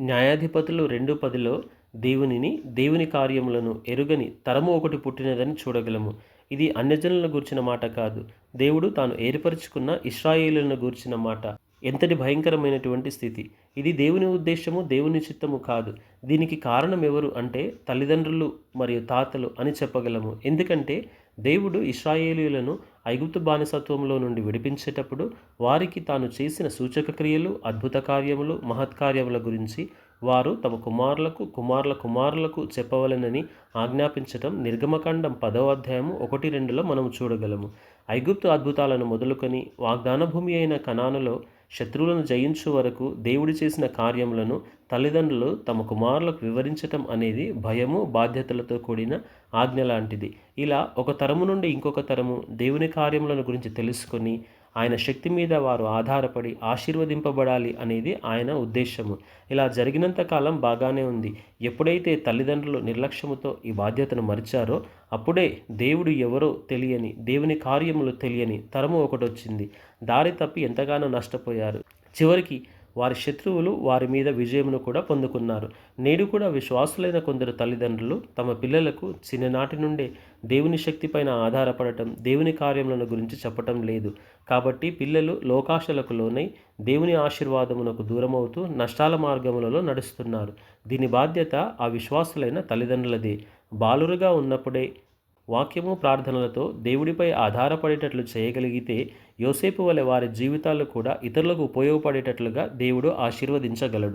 న్యాయాధిపతులు రెండు పదిలో దేవునిని దేవుని కార్యములను ఎరుగని తరము ఒకటి పుట్టినదని చూడగలము. ఇది అన్యజనులను గూర్చిన మాట కాదు. దేవుడు తాను ఏర్పరచుకున్న ఇస్రాయేలులను గూర్చిన మాట. ఎంతటి భయంకరమైనటువంటి స్థితి. ఇది దేవుని ఉద్దేశము దేవుని చిత్తము కాదు. దీనికి కారణం ఎవరు అంటే తల్లిదండ్రులు మరియు తాతలు అని చెప్పగలము. ఎందుకంటే దేవుడు ఇస్రాయేలీలను ఐగుప్తు బానిసత్వంలో నుండి విడిపించేటప్పుడు వారికి తాను చేసిన సూచక క్రియలు అద్భుత కార్యములు మహత్కార్యముల గురించి వారు తమ కుమారులకు కుమారుల కుమారులకు చెప్పవలెనని ఆజ్ఞాపించటం నిర్గమకాండం పదవ అధ్యాయము ఒకటి రెండులో మనం చూడగలము. ఐగుప్తు అద్భుతాలను మొదలుకొని వాగ్దాన భూమి అయిన కణానులో శత్రువులను జయించు వరకు దేవుడు చేసిన కార్యములను తల్లిదండ్రులు తమ కుమారులకు వివరించటం అనేది భయము బాధ్యతలతో కూడిన ఆజ్ఞ లాంటిది. ఇలా ఒక తరము నుండి ఇంకొక తరము దేవుని కార్యములను గురించి తెలుసుకొని ఆయన శక్తి మీద వారు ఆధారపడి ఆశీర్వదింపబడాలి అనేది ఆయన ఉద్దేశము. ఇలా జరిగినంత కాలం బాగానే ఉంది. ఎప్పుడైతే తల్లిదండ్రులు నిర్లక్ష్యముతో ఈ బాధ్యతను మరిచారో అప్పుడే దేవుడు ఎవరో తెలియని దేవుని కార్యములు తెలియని తరము ఒకటొచ్చింది. దారి తప్పి ఎంతగానో నష్టపోయారు. చివరికి వారి శత్రువులు వారి మీద విజయమును కూడా పొందుకున్నారు. నేడు కూడా విశ్వాసులైన కొందరు తల్లిదండ్రులు తమ పిల్లలకు చిన్ననాటి నుండే దేవుని శక్తిపైన ఆధారపడటం దేవుని కార్యములను గురించి చెప్పటం లేదు. కాబట్టి పిల్లలు లోకాశలకు లోనై దేవుని ఆశీర్వాదమునకు దూరమవుతూ నష్టాల మార్గములలో నడుస్తున్నారు. దీని బాధ్యత ఆ విశ్వాసులైన తల్లిదండ్రులదే. బాలురుగా ఉన్నప్పుడే వాక్యము ప్రార్థనలతో దేవుడిపై ఆధారపడేటట్లు చేయగలిగితే యోసేపు వలె వారి జీవితాలు కూడా ఇతరులకు ఉపయోగపడేటట్లుగా దేవుడు ఆశీర్వదించగలడు.